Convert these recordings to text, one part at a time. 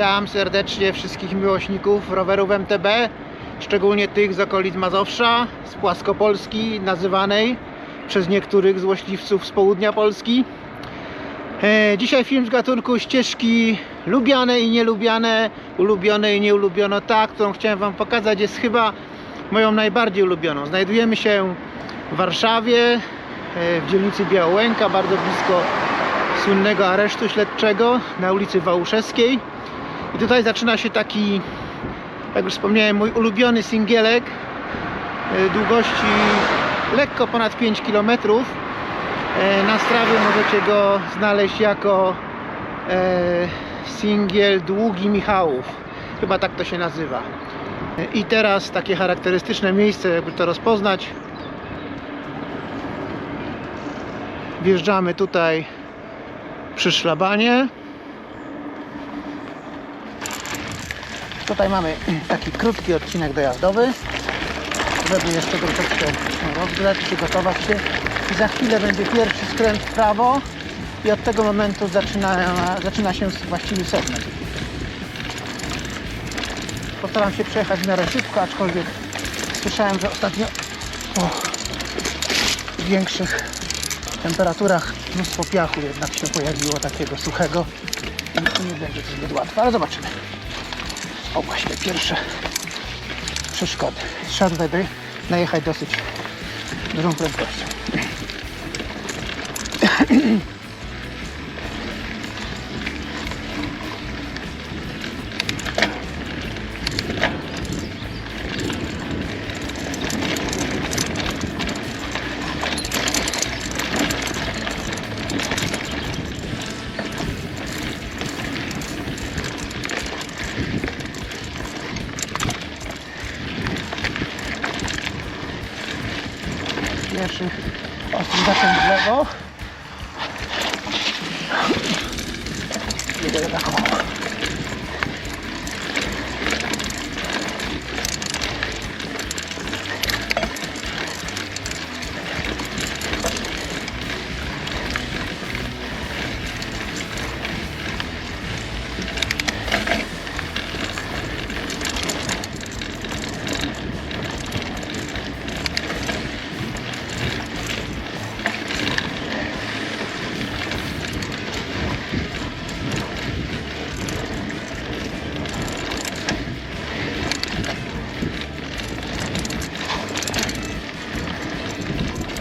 Witam serdecznie wszystkich miłośników rowerów MTB, szczególnie tych z okolic Mazowsza, z Płaskopolski, nazywanej przez niektórych złośliwców z południa Polski. E, Dzisiaj film z gatunku ścieżki lubiane i nielubiane, ulubione i nieulubiono. Ta, którą chciałem Wam pokazać, jest chyba moją najbardziej ulubioną. Znajdujemy się w Warszawie, e, w dzielnicy Białołęka, bardzo blisko słynnego aresztu śledczego na ulicy Wałuszewskiej. I tutaj zaczyna się taki, jak już wspomniałem, mój ulubiony singielek e, długości lekko ponad 5 km. Na strawie możecie go znaleźć jako e, singiel Długi Michałów. Chyba tak to się nazywa. E, I teraz takie charakterystyczne miejsce, jakby to rozpoznać. Wjeżdżamy tutaj przy szlabanie. Tutaj mamy taki krótki odcinek dojazdowy, żeby jeszcze troszeczkę rozgrzać, przygotować się. I za chwilę będzie pierwszy skręt w prawo i od tego momentu zaczyna, zaczyna się właściwy segment. Postaram się przejechać w miarę szybko, aczkolwiek słyszałem, że ostatnio po większych temperaturach mnóstwo piachu jednak się pojawiło takiego suchego i nie będzie to zbyt łatwe, ale zobaczymy. O właśnie, pierwsze przeszkody. Trzeba tutaj najechać dosyć dużą prędkością. Pierwszy ostry zakręt w lewo. Jedę taką.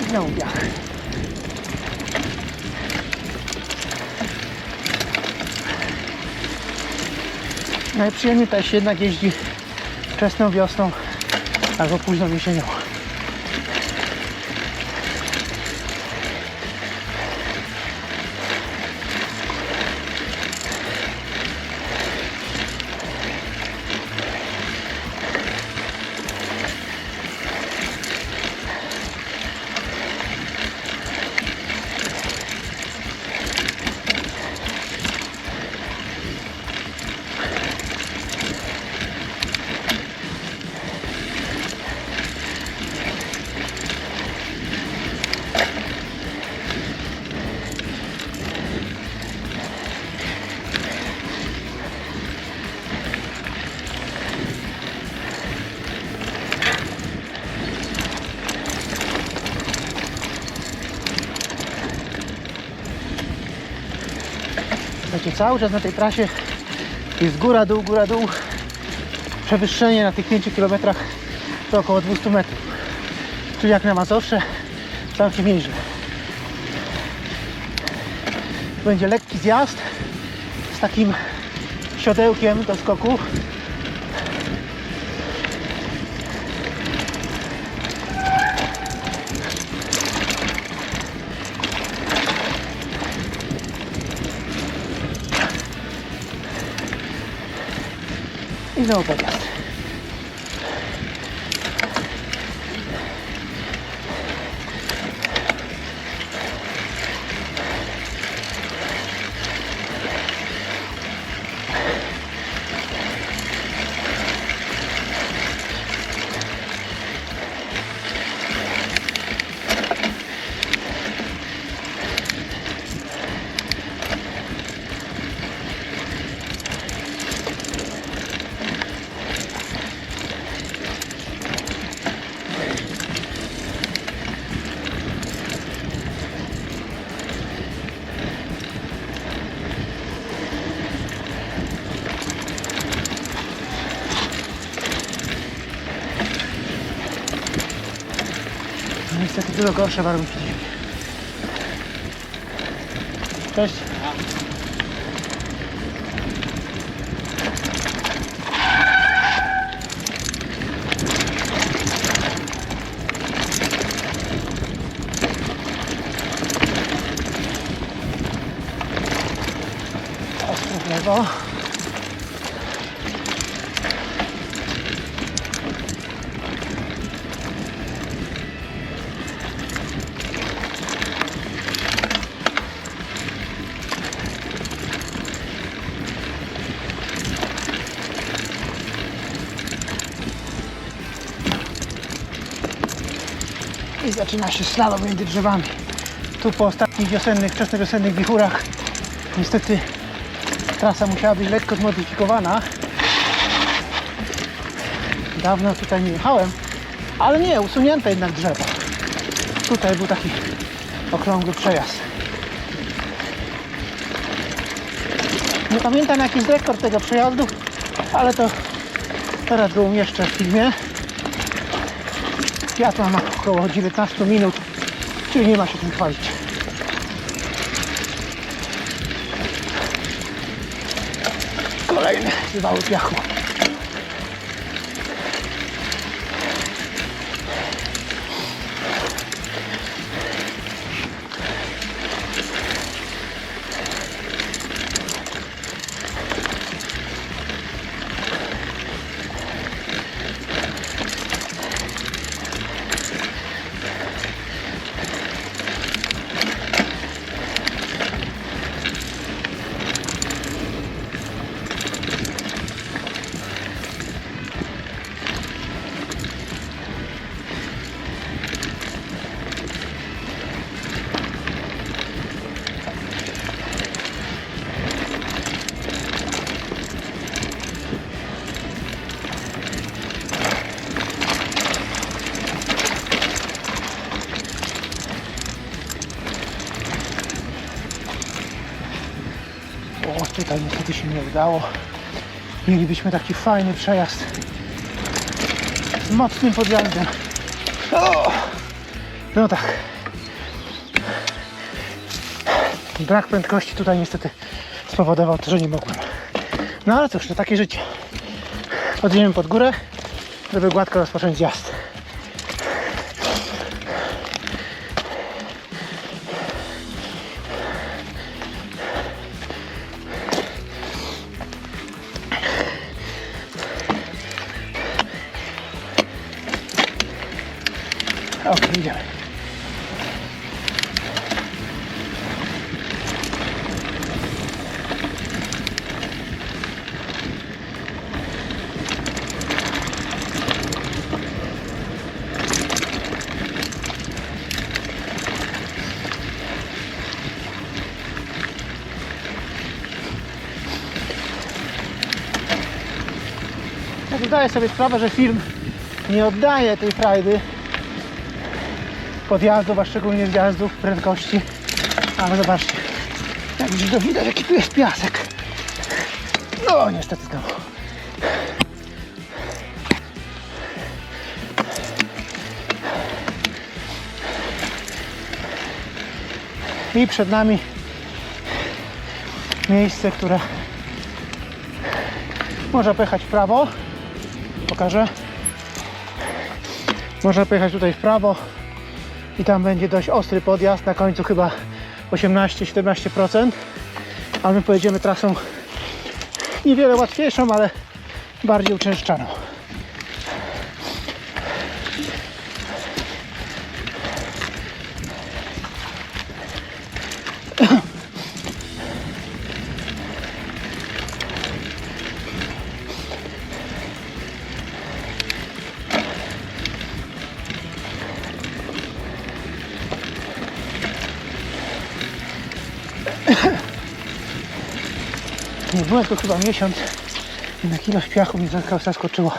I znowu piach. Najprzyjemniej też jednak jeździ wczesną wiosną albo późną jesienią. Cały czas na tej trasie jest góra, dół, góra, dół. Przewyższenie na tych 5 km to około 200 metrów. Czyli jak na Mazowsze, całkiem nieźle. Będzie lekki zjazd z takim siodełkiem do skoku. I znowu dużo gorsze warunki. Cześć. Ostro w lewo. Zaczyna się slalom między drzewami. Tu po ostatnich wiosennych, wczesnowiosennych wichurach niestety trasa musiała być lekko zmodyfikowana. Dawno tutaj nie jechałem, ale nie, usunięte jednak drzewo. Tutaj był taki okrągły przejazd. Nie pamiętam jaki jest rekord tego przejazdu, ale to teraz go umieszczę w filmie. To mam około 19 minut, czyli nie ma się tym chwalić. Kolejny wywały piachu. Niestety się nie udało. Mielibyśmy taki fajny przejazd z mocnym podjazdem. No tak. Brak prędkości tutaj niestety spowodował to, że nie mogłem. No ale cóż, to takie życie. Podjedziemy pod górę, żeby gładko rozpocząć zjazd. Zdaję sobie sprawę, że film nie oddaje tej frajdy podjazdów, a szczególnie zjazdów prędkości. Ale zobaczcie, jak gdzieś to widać, jaki tu jest piasek. No, niestety znowu. I przed nami miejsce, które można pojechać w prawo. Pokażę. Można pojechać tutaj w prawo i tam będzie dość ostry podjazd, na końcu chyba 18-17%, a my pojedziemy trasą niewiele łatwiejszą, ale bardziej uczęszczaną. Byłem tu chyba miesiąc. Jednak ilość piachu mnie zas- zaskoczyła.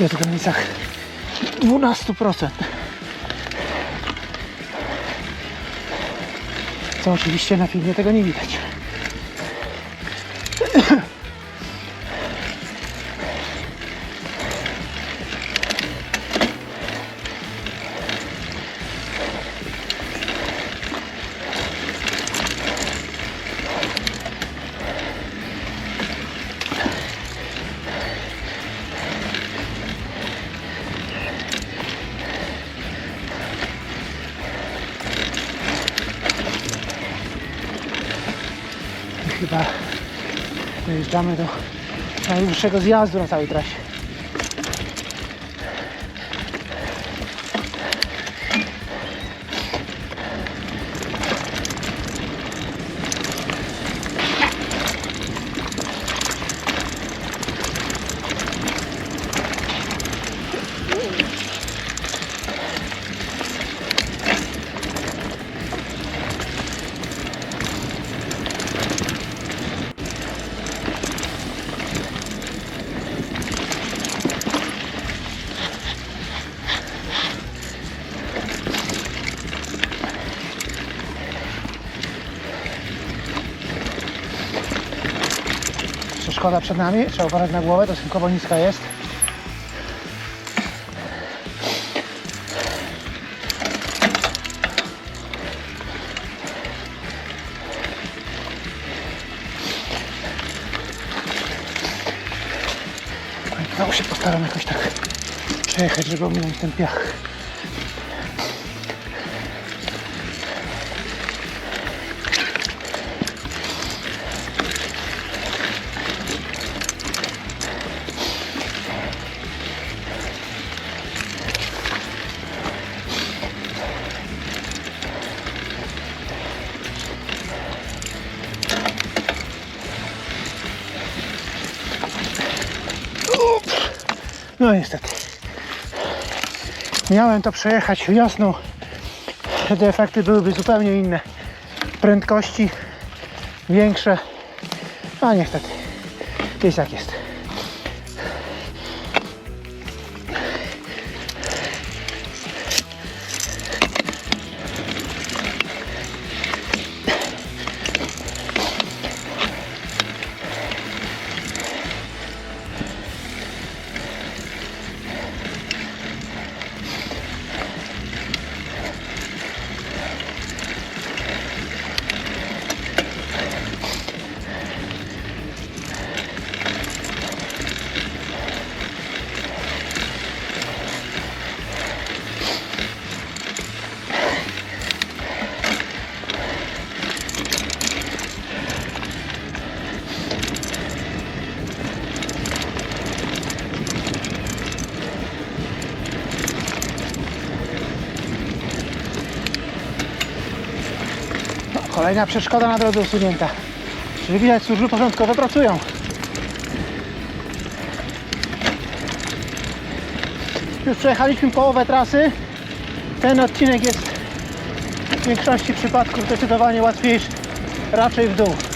Jest w granicach 12%. Co oczywiście na filmie tego nie widać. Chyba dojeżdżamy do najdłuższego zjazdu na całej trasie. Przeszkoda przed nami, trzeba uważać na głowę, to stosunkowo niska jest. Znowu się postaram jakoś tak przejechać, żeby ominąć ten piach. No niestety. Miałem to przejechać wiosną. Wtedy efekty byłyby zupełnie inne. Prędkości większe. A niestety. Jest jak jest. Kolejna przeszkoda na drodze usunięta. Czyli widać służby porządkowe pracują. Już przejechaliśmy połowę trasy. Ten odcinek jest w większości przypadków zdecydowanie łatwiejszy. Raczej w dół.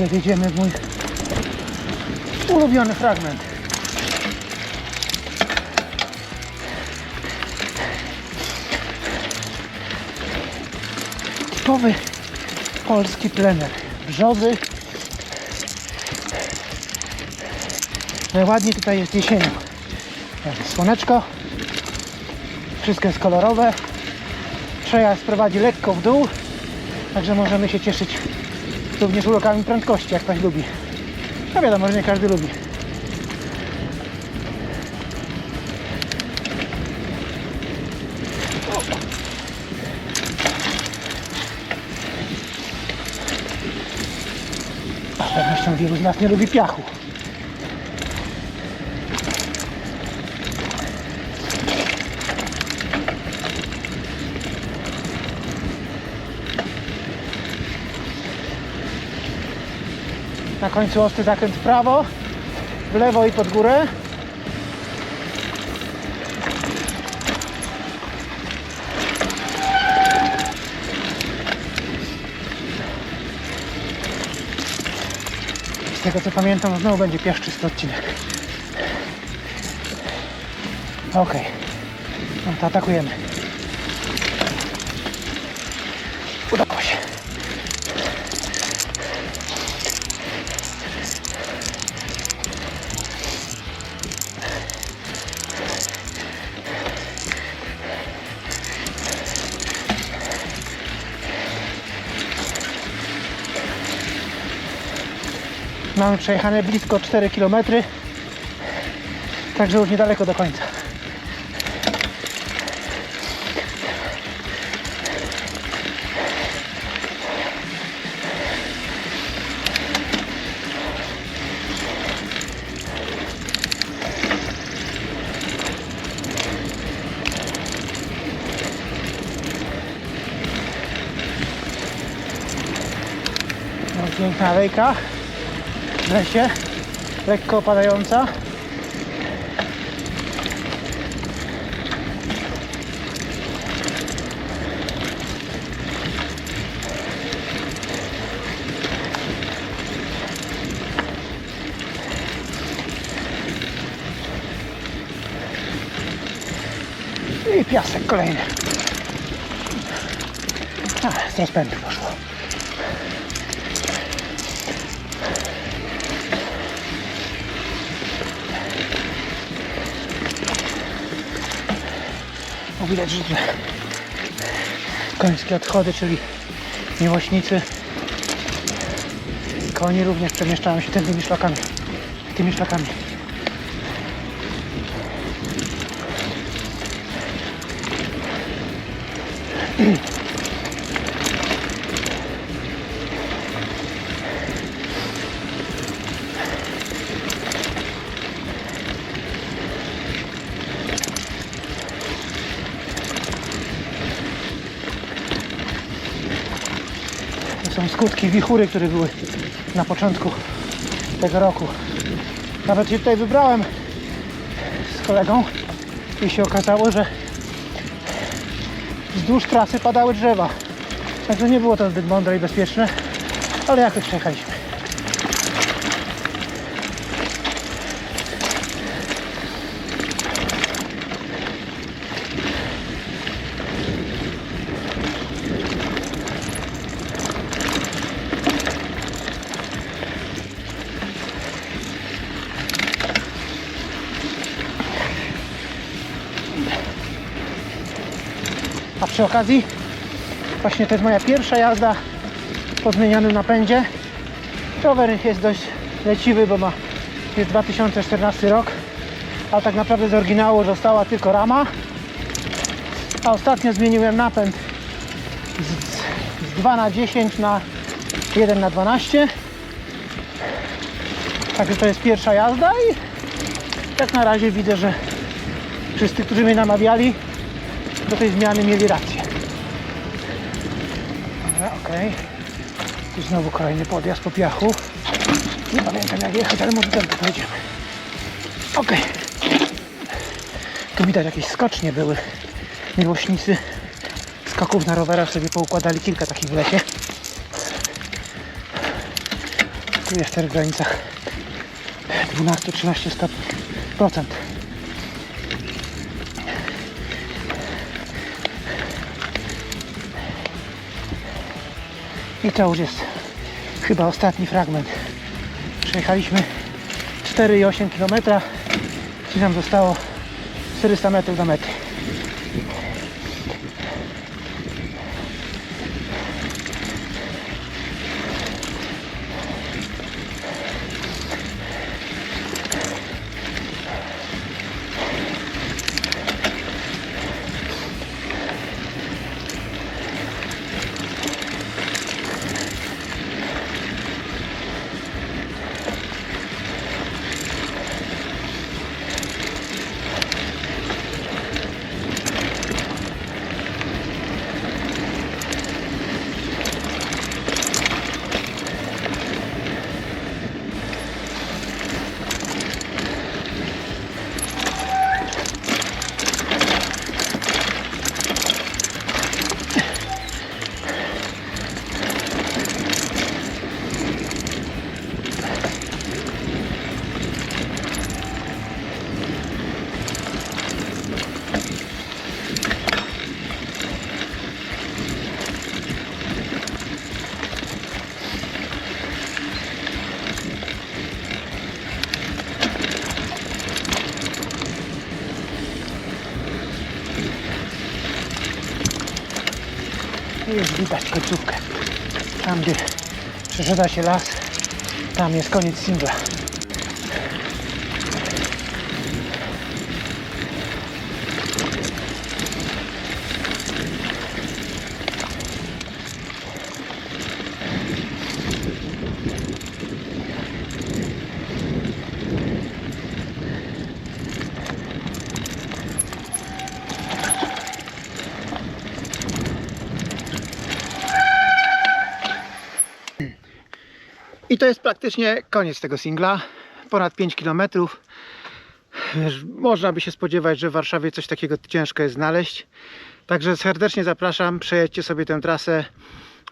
Chwilę wjedziemy w mój ulubiony fragment. Typowy polski plener. Brzozy. Najładniej tutaj jest jesienią. Słoneczko. Wszystko jest kolorowe. Przejazd prowadzi lekko w dół. Także możemy się cieszyć również urokami prędkości, jak ktoś lubi. No wiadomo, że nie każdy lubi. Z pewnością wielu z nas nie lubi piachu. Na końcu ostry zakręt w prawo, w lewo i pod górę. Z tego co pamiętam, znowu będzie piaszczysty odcinek. Ok, no to atakujemy. Mamy przejechane blisko 4 km. Także już niedaleko do końca. No, piękna alejka w lesie, lekko opadająca. I piasek kolejny. A, z rozpędu poszło. Widać, że końskie odchody, czyli miłośnicy koni również przemieszczają się tymi szlakami. Tymi szlakami. To skutki wichury, które były na początku tego roku. Nawet się tutaj wybrałem z kolegą i się okazało, że wzdłuż trasy padały drzewa. Także nie było to zbyt mądre i bezpieczne, ale jakoś przejechaliśmy. A przy okazji, właśnie to jest moja pierwsza jazda po zmienionym napędzie. Rower jest dość leciwy, bo ma jest 2014 rok, a tak naprawdę z oryginału została tylko rama. A ostatnio zmieniłem napęd z, z 2 na 10 na 1 na 12. Także to jest pierwsza jazda i tak na razie widzę, że wszyscy, którzy mnie namawiali, do tej zmiany mieli rację. Okej. Tu znowu kolejny podjazd po piachu. Nie pamiętam jak jechać, ale może tu pojedziemy. Okej. Tu widać jakieś skocznie były. Miłośnicy skoków na rowerach sobie poukładali kilka takich w lesie. czuję w tych granicach 12-13 stopni procent. I to już jest chyba ostatni fragment. Przejechaliśmy 4,8 km i nam zostało 400 metrów do mety. Widać końcówkę. Tam gdzie przeszedza się las, tam jest koniec singla. To jest praktycznie koniec tego singla. Ponad 5 km. Można by się spodziewać, że w Warszawie coś takiego ciężko jest znaleźć. Także serdecznie zapraszam, przejedźcie sobie tę trasę.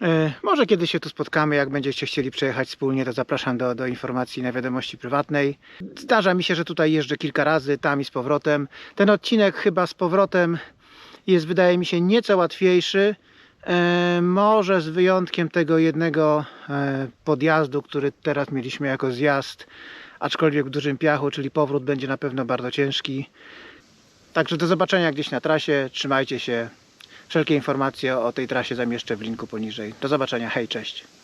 E, Może kiedyś się tu spotkamy, jak będziecie chcieli przejechać wspólnie, to zapraszam do, do informacji na wiadomości prywatnej. Zdarza mi się, że tutaj jeżdżę kilka razy, tam i z powrotem. Ten odcinek chyba z powrotem jest, wydaje mi się, nieco łatwiejszy. E, może z wyjątkiem tego jednego e, podjazdu, który teraz mieliśmy jako zjazd, aczkolwiek w dużym piachu, czyli powrót będzie na pewno bardzo ciężki. Także do zobaczenia gdzieś na trasie. Trzymajcie się. Wszelkie informacje o tej trasie zamieszczę w linku poniżej. Do zobaczenia. Hej, cześć.